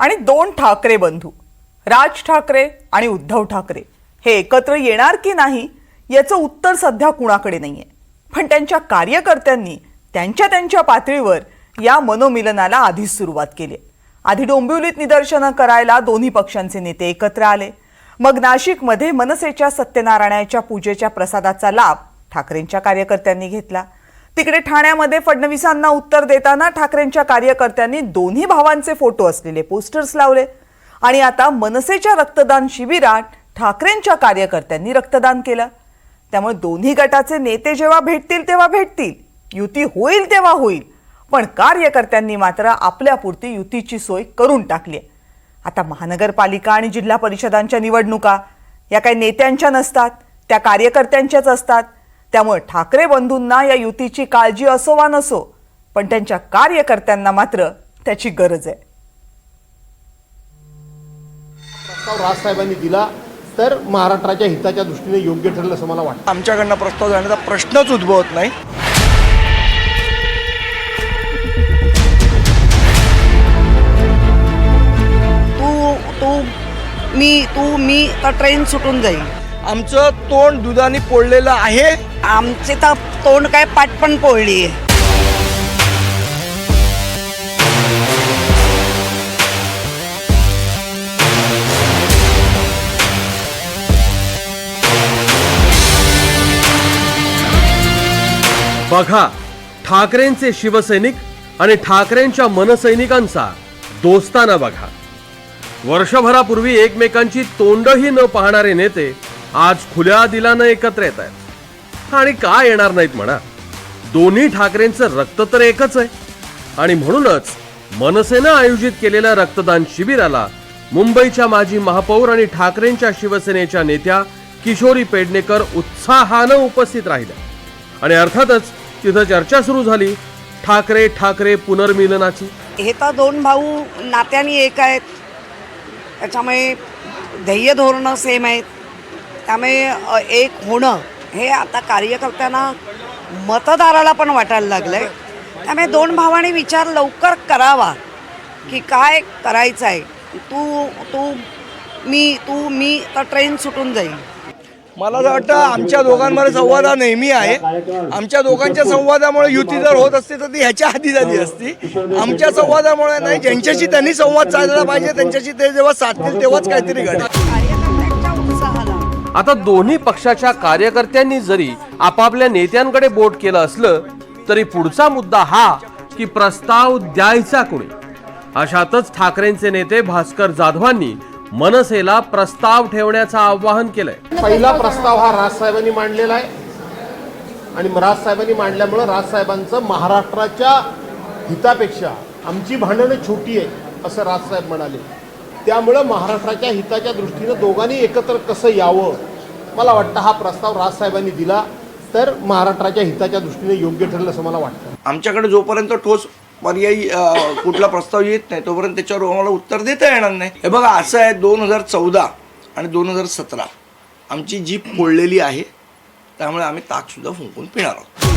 आणि दोन ठाकरे बंधू राज ठाकरे आणि उद्धव ठाकरे हे एकत्र येणार की नाही याचं उत्तर सध्या कुणाकडे नाहीये. पण त्यांच्या कार्यकर्त्यांनी त्यांच्या त्यांच्या पातळीवर या मनोमिलनाला आधीच सुरुवात केली. आधी डोंबिवलीत निदर्शनं करायला दोन्ही पक्षांचे नेते एकत्र आले. मग नाशिकमध्ये मनसेच्या सत्यनारायणाच्या पूजेच्या प्रसादाचा लाभ ठाकरेंच्या कार्यकर्त्यांनी घेतला. तिकडे ठाण्यामध्ये फडणवीसांना उत्तर देताना ठाकरेंच्या कार्यकर्त्यांनी दोन्ही भावांचे फोटो असलेले पोस्टर्स लावले. आणि आता मनसेच्या रक्तदान शिबिरात ठाकरेंच्या कार्यकर्त्यांनी रक्तदान केलं. त्यामुळे दोन्ही गटाचे नेते जेव्हा भेटतील तेव्हा भेटतील. युती होईल तेव्हा होईल. पण कार्यकर्त्यांनी मात्र आपल्यापुरती युतीची सोय करून टाकली आहे. आता महानगरपालिका आणि जिल्हा परिषदांच्या निवडणुका या काही नेत्यांच्या नसतात त्या कार्यकर्त्यांच्याच असतात. त्यामुळे ठाकरे बंधूंना या युतीची काळजी असो वा नसो पण त्यांच्या कार्यकर्त्यांना मात्र त्याची गरज आहे. प्रस्ताव राजसाहेबांनी दिला तर महाराष्ट्राच्या हिताच्या दृष्टीने योग्य ठरेल असं मला वाटतं. आमच्याकडनं प्रस्ताव जाण्याचा प्रश्नच उद्भवत नाही. तू तू मी तू मी तर ट्रेन सुटून जाईल. आमचं तोंड दुधाने पोळलेलं आहे. आमचे तर तोंड काय पाठ पण पोळली. आहे बघा ठाकरेंचे शिवसैनिक आणि ठाकरेंच्या मनसैनिकांचा दोस्ताना बघा. वर्षभरापूर्वी एकमेकांची तोंडही न पाहणारे नेते आज खुल्या दिलानं एकत्र येत आहेत. आणि का येणार नाहीत म्हणा. दोन्ही ठाकरेंचं रक्त तर एकच आहे. आणि म्हणूनच मनसेनं आयोजित केलेल्या रक्तदान शिबिराला मुंबईच्या माजी महापौर आणि ठाकरेंच्या शिवसेनेच्या नेत्या किशोरी पेडणेकर उत्साहानं उपस्थित राहिल्या. आणि अर्थातच तिथं चर्चा सुरू झाली ठाकरे ठाकरे पुनर्मिलनाची. हे तर दोन भाऊ नात्याने एक आहेत. त्याच्यामुळे ध्येय धोरणं सेम आहेत. त्यामुळे एक होणं हे आता कार्यकर्त्यांना मतदाराला पण वाटायला लागलं आहे त्यामुळे दोन भावाने विचार लवकर करावा की काय करायचं आहे तू तू मी तू मी तर ट्रेन सुटून जाईल मला असं वाटतं आमच्या दोघांमध्ये संवाद हा नेहमी आहे. आमच्या दोघांच्या संवादामुळे युती जर होत असते तर ती ह्याच्या आधी झाली असती. आमच्या संवादामुळे नाही ज्यांच्याशी त्यांनी संवाद साधला पाहिजे त्यांच्याशी ते जेव्हा साधतील तेव्हाच काहीतरी घडेल आता दोन्ही पक्षाच्या कार्यकर्त्यांनी जरी आपापल्या नेत्यांकडे बोट केलं असलं तरी पुढचा मुद्दा हा की प्रस्ताव द्यायचा कोणी? अशातच ठाकरेंचे नेते भास्कर जाधवांनी मनसेला प्रस्ताव ठेवण्याचं आवाहन केलंय. पहिला प्रस्ताव हा राजसाहेबांनी मांडलेला आहे. आणि राजसाहेबांनी मांडल्यामुळं राजसाहेबांचं महाराष्ट्राच्या हितापेक्षा आमची भांडणं छोटी आहे असं राजसाहेब म्हणाले. त्यामुळं महाराष्ट्राच्या हिताच्या दृष्टीनं दोघांनी एकत्र कसं यावं मला वाटतं हा प्रस्ताव राजसाहेबांनी दिला तर महाराष्ट्राच्या हिताच्या दृष्टीने योग्य ठरेल असं मला वाटतं. आमच्याकडे जोपर्यंत ठोस पर्यायी कुठला प्रस्ताव येत नाही तोपर्यंत त्याच्यावर आम्हाला उत्तर देता येणार नाही. हे बघा असं आहे दोन हजार चौदा आणि दोन हजार सतरा. आमची जीप फोडलेली आहे त्यामुळे आम्ही ताकसुद्धा फुंकून पिणार आहोत.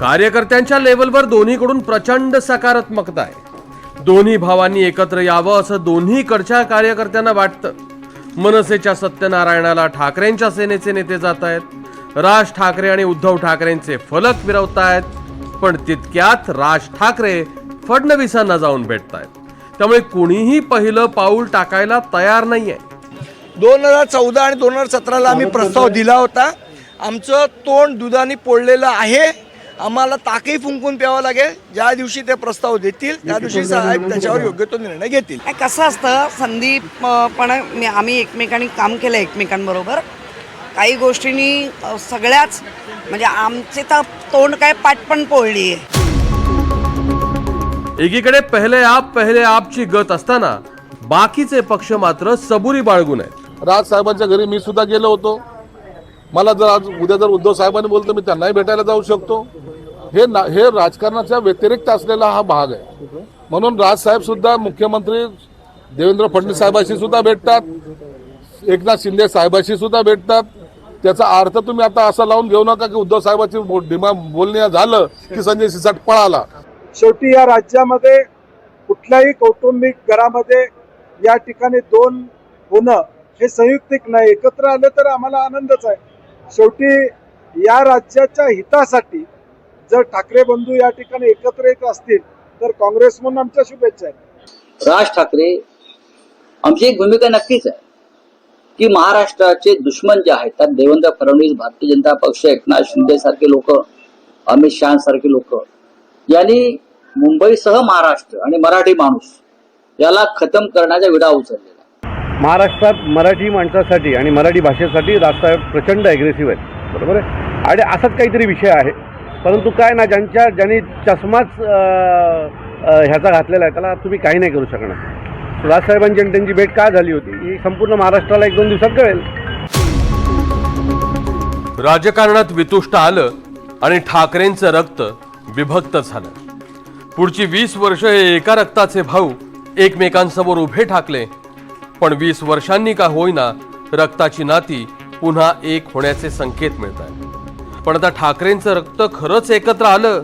कार्यकर्त्यांच्या लेवलवर दोन्हीकडून प्रचंड सकारात्मकता आहे. दोन्ही भावांनी एकत्र यावं असं दोन्हीकडच्या कार्यकर्त्यांना वाटतं. मनसेच्या सत्यनारायणाला ठाकरेंच्या सेनेचे नेते जात आहेत. राज ठाकरे आणि उद्धव ठाकरेंचे फलक फिरवतायत पण तितक्यात राज ठाकरे फडणवीसांना जाऊन भेटतायत त्यामुळे कुणीही पहिलं पाऊल टाकायला तयार नाही आहे दोन हजार चौदा आणि दोन हजार सतराला आम्ही प्रस्ताव दिला होता. आमचं तोंड दुधाने पोळलेलं आहे. आम्हाला ताकही फुंकून प्यावं लागेल. ज्या दिवशी ते प्रस्ताव देतील त्या दिवशी साहेब त्याच्यावर योग्य तो निर्णय घेतील. कसं असतं संदीप पण मी आम्ही एकमेकांनी काम केलं एकमेकांबरोबर. काही गोष्टींनी सगळ्याच म्हणजे आमचे तर तोंड काय पाठ पण पोळली आहे. एकीकडे पहिले आप पहिले आपची गत असताना बाकीचे पक्ष मात्र सबुरी बाळगून आहेत. राज साहेबांच्या घरी मी सुद्धा गेलो होतो. मला जर आज उद्या जर उद्धव साहेबांनी बोलतो मी त्यांनाही भेटायला जाऊ शकतो. हे ना हे राजकारणाच्या व्यतिरिक्त असलेला हा भाग आहे. म्हणून राजसाहेब सुद्धा मुख्यमंत्री देवेंद्र फडणवीस साहेबाशी सुद्धा भेटतात. एकनाथ शिंदे साहेबाशी सुद्धा भेटतात. त्याचा अर्थ तुम्ही आता असा लावून घेऊ नका की उद्धव साहेबाची बो- डिमांड बोलणे झालं की संजय सिसाट पळाला. शेवटी या राज्यामध्ये कुठल्याही कौटुंबिक घरामध्ये या ठिकाणी दोन होणं हे संयुक्तिक नाही. एकत्र आलं तर आम्हाला आनंदच आहे. शेवटी या राज्याच्या हितासाठी जर ठाकरे बंधू या ठिकाणी एकत्र येत असतील तर काँग्रेस म्हणून आमच्या शुभेच्छा आहेत. राज ठाकरे आमची एक भूमिका नक्कीच आहे. की महाराष्ट्राचे दुश्मन जे आहेत त्यात देवेंद्र फडणवीस भारतीय जनता पक्ष एकनाथ शिंदे सारखे लोक अमित शहा सारखे लोक यांनी मुंबईसह महाराष्ट्र आणि मराठी माणूस याला खतम करण्याचा विडा उचललेला महाराष्ट्रात मराठी माणसासाठी आणि मराठी भाषेसाठी राजसाहेब प्रचंड ॲग्रेसिव्ह आहेत. बरोबर आहे? आणि असाच काहीतरी विषय आहे. परंतु काय ना ज्यांच्या ज्यांनी चष्माच ह्याचा घातलेला आहे त्याला तुम्ही काही नाही करू शकणार. राजसाहेबांची आणि त्यांची भेट का झाली होती? ही संपूर्ण महाराष्ट्राला एक दोन दिवसात कळेल. राजकारणात वितुष्ट आलं आणि ठाकरेंचं रक्त विभक्त झालं. पुढची वीस वर्ष हे एका रक्ताचे भाऊ एकमेकांसमोर उभे ठाकले पण वीस वर्षांनी का होईना रक्ताची नाती पुन्हा एक होण्याचे संकेत मिळत आहेत पण आता ठाकरेंचं रक्त खरंच एकत्र आलं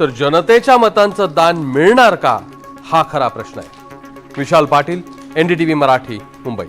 तर जनतेच्या मतांचं दान मिळणार का? हा खरा प्रश्न आहे. विशाल पाटील एनडीटीव्ही मराठी मुंबई.